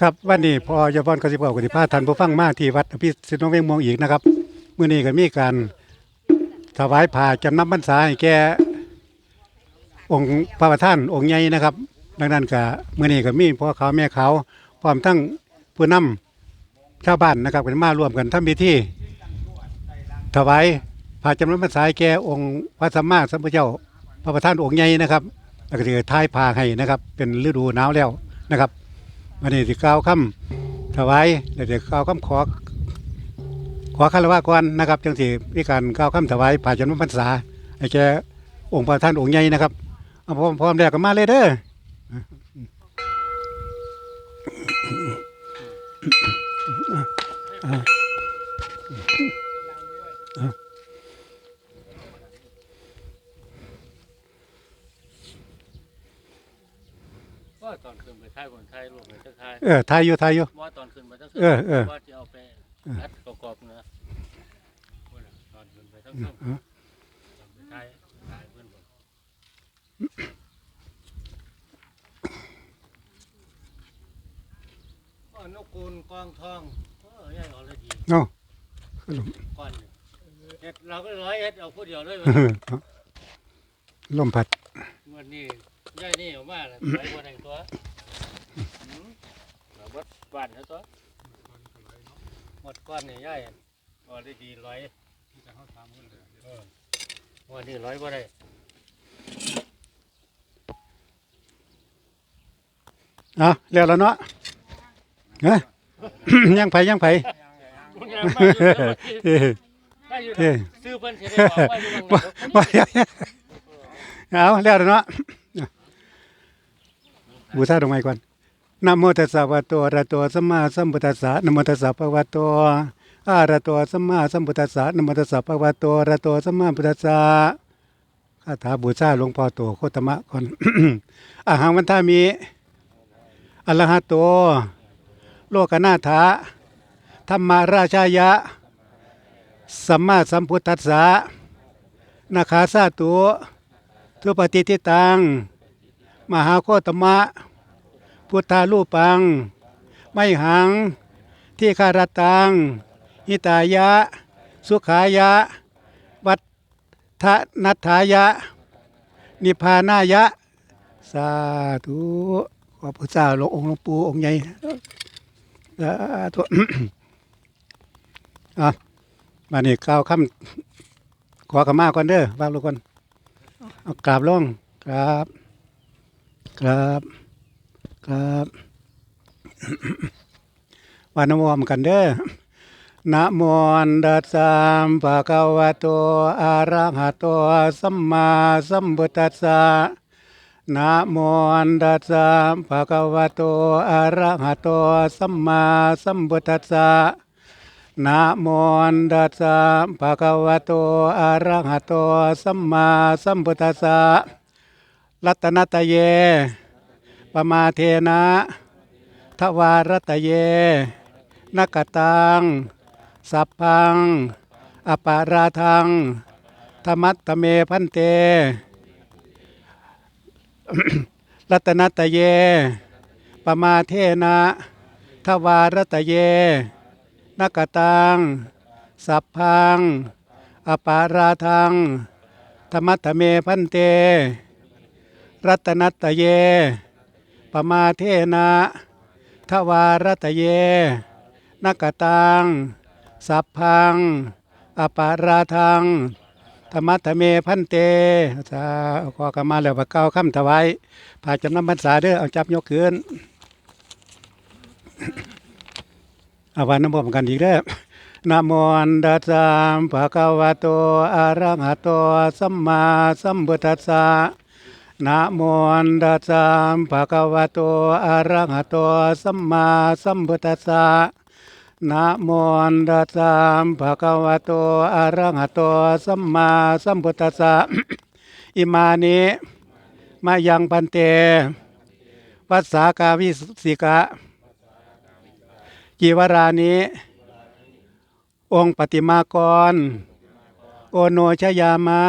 ครับวันนี้พอยาพรกสิบบอกกสิพาท่านผู้ฟังมาที่วัดอภิสิทธิ์น้องเวงมวงอีกนะครับมื้อนี้ก็มีการถวายผ้าจำนำพรรษาให้แก่องค์พระประธานองค์ใหญ่นะครับ ดังนั้นก็มื้อนี้ก็มีพ่อเขาแม่เขาวพร้อมทั้งผู้นำชาวบ้านนะครับเป็นมาร่วมกันทำพิธีถวายผ้าจำนำพรรษาให้แก่องค์พระสัมมาสัมพุทธเจ้าพระประธานองค์ใหญ่นะครับแล้วก็จะทายผ้าให้นะครับ เป็นฤดูหนาวแล้ว นะครับวันนี้สิกล่าวคำถวายเดี๋ยวจะกล่าวคำขอ ขอคารวะก่อนนะครับจังสิมีการกล่าวคำถวายผ่าจำนวนพรรษาให้แก่องค์พระท่านองค์ใหญ่นะครับเอาพร้อมพร้อมแล้วก็มาเลยเด้อว่า ตอนขึ้นไปท้ายคนไทยลูกไปทักทายเออทายอยู่ทายอยู่ ว่าตอนขึ้นไปทั้งเออเออ ว่าจะเอาไปรัดประกอบนะว่าน่ะตอนขึ้นไปทั้งส้มตอนไปท้ายท้ายเพื่อนผมอ๋อนกกูลกองทองเออใหญ่ออลดีเนาะก้อนหนึ่งเฮ็ดเราก็ร้อยเฮ็ดเอาผู้เดียวเลยลมพัด วันนี้ ย่ายนี่ออกมาแล้วไปบ่ได้ตัวหืมเราบดบ้านแล้วตัวหมดก้อนนี่ย่ายออได้ดีร้อยเออวันนี้ร้อยบ่ได้เอาแล้วแล้วเนาะเฮ้ยยังไผยังไผมันยังมาอยู่เด้อเอ้ยได้อยู่เอ้ยซื้อเพิ่นสิได้บอกว่าอยู่ตรงไหน บ่เอาแล้วเนาะ บูชาดอกไม้ก่อนนะโมตัสสะภะวะโตอะระโตสัมมาสัมพุทธัสสะนะโมตัสสะภะวะโตอะระโตสัมมาสัมพุทธัสสะนะโมตัสสะภะวะโตอะระโตสัมมาพุทธัสสะคาถาบูชาหลวงพ่อโตโคตมะก่อนอาหังวันทามิอระหะโตโลกนาถาธรรมาราชายะ สัมมาสัมพุทธัสสะนาคาสาตุทุปฏิทิตัง มหาโคตมะ พุทธาลูปัง ไม่หัง ที่คารตัง หิตายะ สุขายะ วัฏทะนัฏฐายะ นิพพานายะ สาธุขอพระเจ้าหลวงองค์หลวงปู่องค์ใหญ่สาธุอะมานี่กล่าวคำขอขมาก่อนเด้อว่างลูกก่อนเอากราบลงกราบกราบ กราบวานโมอมกันเด้อนะโมอันดัสสามภะคะวะโตอะระหะโตสัมมาสัมพุทธัสสะนะโมอันดัสสามภะคะวะโตอะระหะโตสัมมาสัมพุทธัสสะนะโมอันดัสสะภะคะวะโตอะระหะโตสัมมาสัมพุทธัสสะรัตนตเย ปมาเทนะทวารตะเยนกตัง สัพพัง อปาราทังธรรมัตเมพันเต รัตนตะเย ปมาเทนะทวารตะเยนักตัง สัพพัง อปาราทังธรรมัตเมพันเต รัตนตะเย มาเทนะทวารตะเยนักตัง สัพพัง อปาราทังธรรมัตถเมพันเตสาขอกมาแล้วพระเก้าคำถวายพาจำนำพรรษาเด้อเอาจับยกขึ้นอาวันน้ำมกันอีกแล้วนะโมอันดัสสามภะคะวะโตอะระหะโตสัมมาสัมพุทธัสสะ นะโมอันดัสสามภะคะวะโตอะระหะโตสัมมาสัมพุทธัสสะนะโมอันดัสสามภะคะวะโตอะระหะโตสัมมาสัมพุทธัสสะอิมานิมายังปันเตวัสสากาวิสิกะจีวรานิองค์ปฏิมากร โอโนชยามะ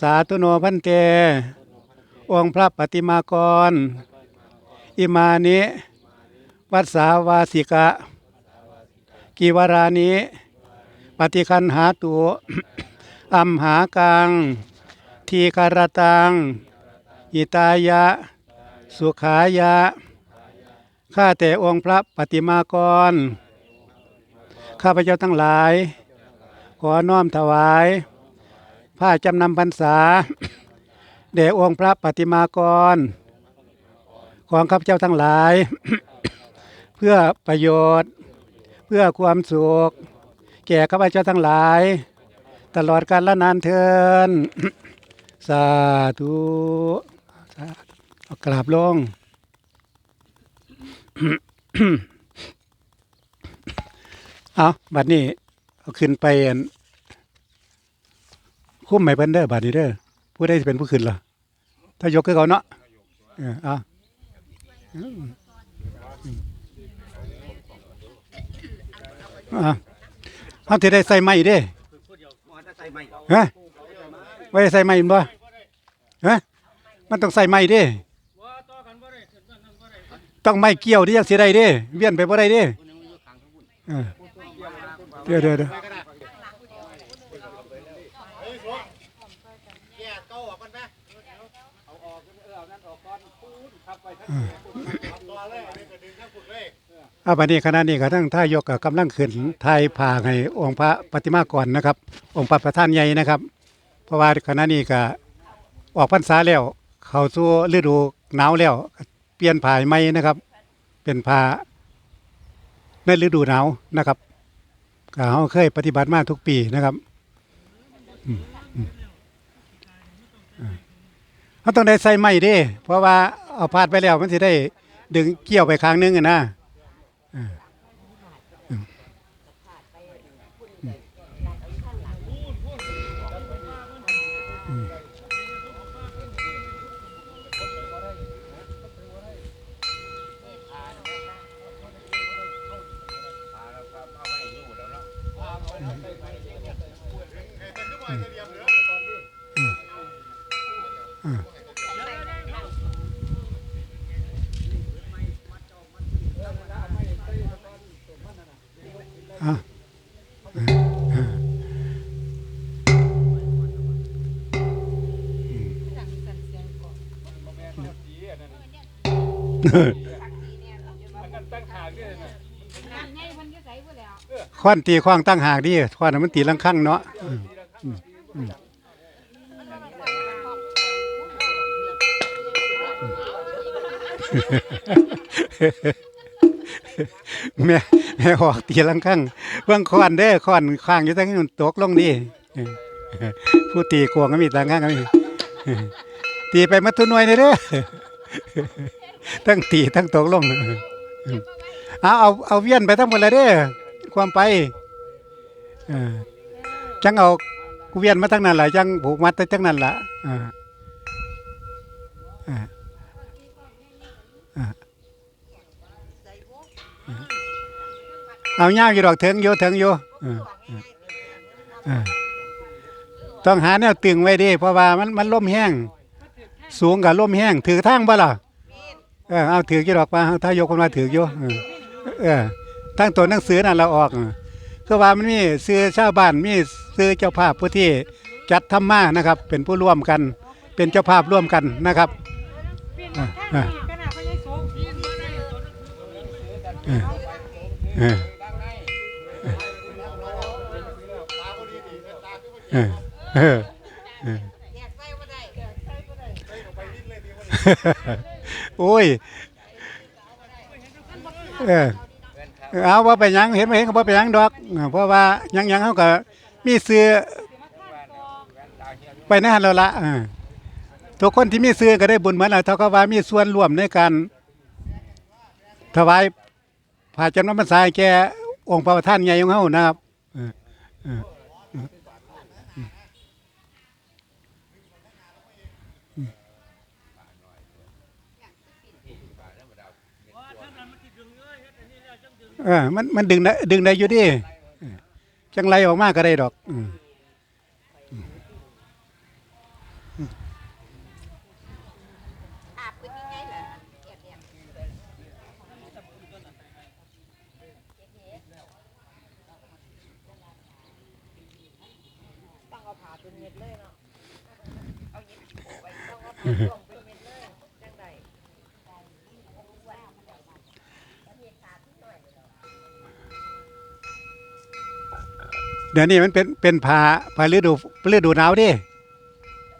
สาธุโนพันเต องค์พระปฏิมากร อิมานิวัสสาวาสิกะ กิวารานิปฏิคันหาตุอัมหากัง ทีคารตัง อิตายะ สุขายะ ข้าแต่องค์พระปฏิมากร ข้าพเจ้าทั้งหลาย ขอน้อมถวาย ผ้าจำนำพรรษา แด่องค์พระปฏิมากร ของข้าพเจ้าทั้งหลาย เพื่อประโยชน์ เพื่อความสุข แก่ข้าพเจ้าทั้งหลาย ตลอดกาลละนานเทินสาธุสาธุกราบลงเอาบัดนี้เอาขึ้นไปคุ้มไม่เพิ่นเด้อบัดนี้เด้อ ผู้ใดสิเป็นผู้ขึ้นล่ะถ้ายกคือเขาเนาะเออเอาอ่าเอาที่ได้ใส่ไม้เด้ฮะไว้ใส่ไม้บ่ฮะมันต้องใส่ไม้เด้ว่าต่อกันบ่ได้ขึ้นนั่นบ่ได้ต้องไม้เกี่ยวที่ยังสิได้เด้เวียนไปบ่ได้เด้เดี๋ยวเดี๋ยวเดี๋ยว แย่ เก้าออกกันไหมเอาออกเอานั่นออกก่อนปูนขับไปทั้งตัวเลยอันนี้ก็ดึงทั้งฝุ่นเลยอาบัดนี้ขณะนี้ก็ทั้งท่ายกก็กำลังขึ้นไทยพาให้องค์พระปฏิมากรนะครับ องค์พระประธานใหญ่นะครับ เพราะว่าขณะนี้ก็ออกพรรษาแล้ว เข้าสู่ฤดูหนาวแล้ว เปลี่ยนผ้าใหม่นะครับ เป็นผ้าในฤดูหนาวนะครับก็เราเคยปฏิบัติมาทุกปีนะครับอืมอืมอ่า เราต้องได้ใส่ไม้ด้เพราะว่าเอาพาดไปแล้วมันจะได้ ดึงเกี่ยวไปข้างนึงอะนะ ควันตีควางตั้งหากดิควันมันตีลังคังเนาะแม่แม่ออกตีลังคังเบื้องควันเด้อควันข้างอยู่ตั้งนี้มันตกลงดิผู้ตีกวงก็มีลังคังก็มีตีไปมัดทุนวยเลยเด้อ ตั้งตีตั้งตกลงเอาเอาเอาเวียนไปทั้งหมดเลยเด้อความไปจังเอากูเวียนมาทั้งนั้นแหละจังผูกมัดทั้งนั้นละอ่าอ่าอ่าเอาย่าอยู่ดอกเถิงอยู่เถิงอยู่อ่าอ่าต้องหาแนวตึงไว้ดิเพราะว่ามันมันล่มแห้ง สูงกับล่มแห้งถือทางบ่ล่ะเออเอาถือกี่ดอกมาถ้ายกคนมาถืออยู่เออตั้งตัวหนังสือนั่นเราออกเออคือว่ามันมีซื้อชาวบ้านมีซื้อเจ้าภาพผู้ที่จัดทำมานะครับ เป็นผู้ร่วมกัน เป็นเจ้าภาพร่วมกันนะครับเปลี่ยนมาทางนี้ก็น่าพญายโสเออเออเออเออเออ โอ้ยเออเอาว่าไปยังเห็นไหมเห็นก็บ่ไปยังดอก เพราะว่ายังยังเขาก็มีซื้อไปในหันแล้วละทุกคนที่มีซื้อก็ได้บุญเหมือนเราเท่ากับว่ามีส่วนร่วมในการ ถวายผ่าจำนวนพรรษาให้แก่องค์พระประธานใหญ่ของเฮานะครับ อมันมันดึงได้ดึงได้อยู่ดิจังไรออกมากก็ได้ดอกอืม เดี๋ยวนี้มันเป็นเป็นผ้าผ้าฤดูฤดูหนาวดิ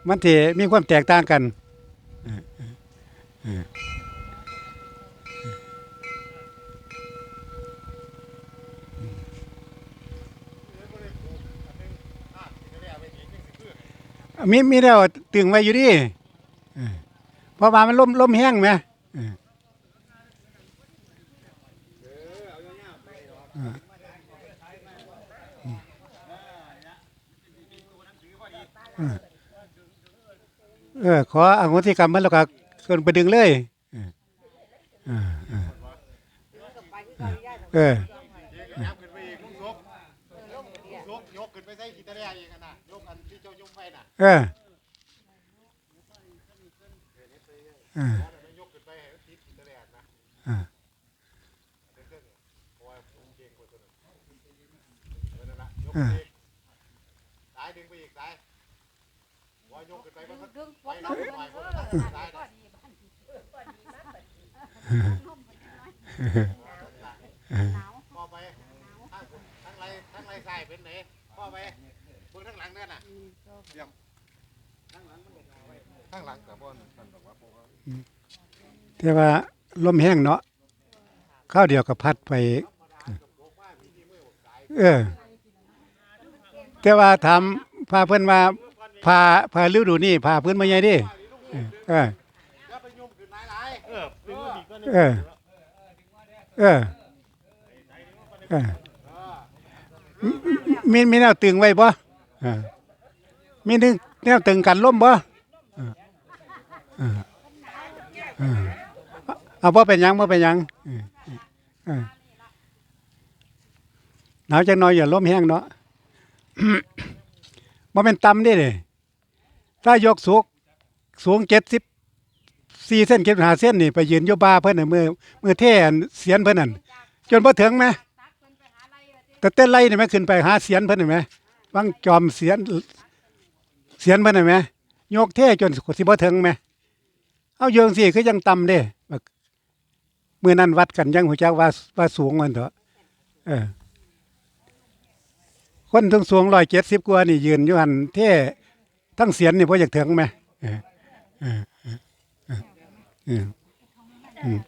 มันที่มีความแตกต่างกันออเออเออมีมีแล้วตึงไว้อยู่ดิเพราะว่ามันลมลมแห้งไหม เออเออ ขออโหสิกรรมมันแล้วก็เกินไปดึงเลยเออเออเออเออ กขึ้นไปมันดึงไปรับหน่อยคนละสายน่ะพ่อไปทั้งทั้งไรทั้งไรสายเป็นไหนพ่อไปเบิ่งทั้งหลังนั่นน่ะเยี่ยมทั้งหลังมันทั้งหลังแต่บ่นั่นดอกว่าบ่แต่ว่าลมแห้งเนาะข้าวเดียวก็พัดไป เออ แต่ว่าทำพาเพิ่อนมา พาพาฤดูนี่พาเพิ่นมาใหญ่ดิเออเออเป็นว่าดีก็นึเออเออเออมีมีแนวตึงไว้บ่มีนึงแนวตึงกันล่มบ่เออเออเออเอาบ่เป็นยังบ่เป็นยังออเออหนาวจังน้อยอย่าล่มแห้งเนาะบ่เป็นต่ำด้เด้ ถ้ายกสูงสูง70 4เส้น75เส้นนี่ไปยืนอยู่บ้าเพิ่นน่ะมือมือเท่นเสียนเพิ่นนั่นจนบ่ถึงแหมแต่เต้นไล่นี่แม่ขึ้นไปหาเสียนเพิ่นเห็นไหมวางจอมเสียนเสียนเพิ่นเห็นไหมโยกเท่จนสิบ่ถึงแม่เอาโยงสิคือยังต่ำเด้บักมื้อนั้นวัดกันยังหูจักว่าว่าสูงมันเถอะเออคนถึงสูง170กว่านี่ยืนอยู่หันเท่ ทั้งเสียนนี่บ่อยากถึงแม่เออเออเออเออเอเออ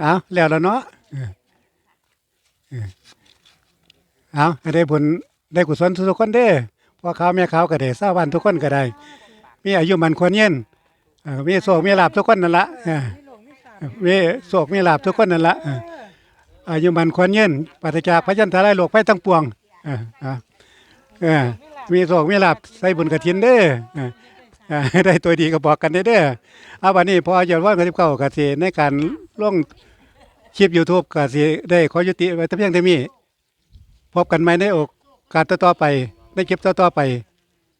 เอาแล้วแล้วเนาะเอาให้ได้ผลได้กุศลทุกคนเด้อพ่อเขาแม่เขาก็ได้ชาวบ้านทุกคนก็ได้ มีอายุมันควรยืนมีโศกมีลาบทุกคนนั่นละมีโศกมีลาบทุกคนนั่นละอายุมันควรยืนปราศจากพระยันทลายโลกไปทั้งปวงออเอา มีโศกมีลาบใส่บุญกฐินเด้อเออเออได้ตัวดีก็บอกกันเด้อเด้อเอาวันนี้พออย่าว่ากันที่เก่ากสิในการลงคลิป YouTube ก็สิได้ขอยุติไว้แต่เพียงเท่านี้พบกันใหม่ในโอกาสต่อๆไปในคลิปต่อๆไป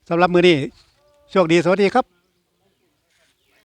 สำหรับมือนี้โชคดีสวัสดีครับ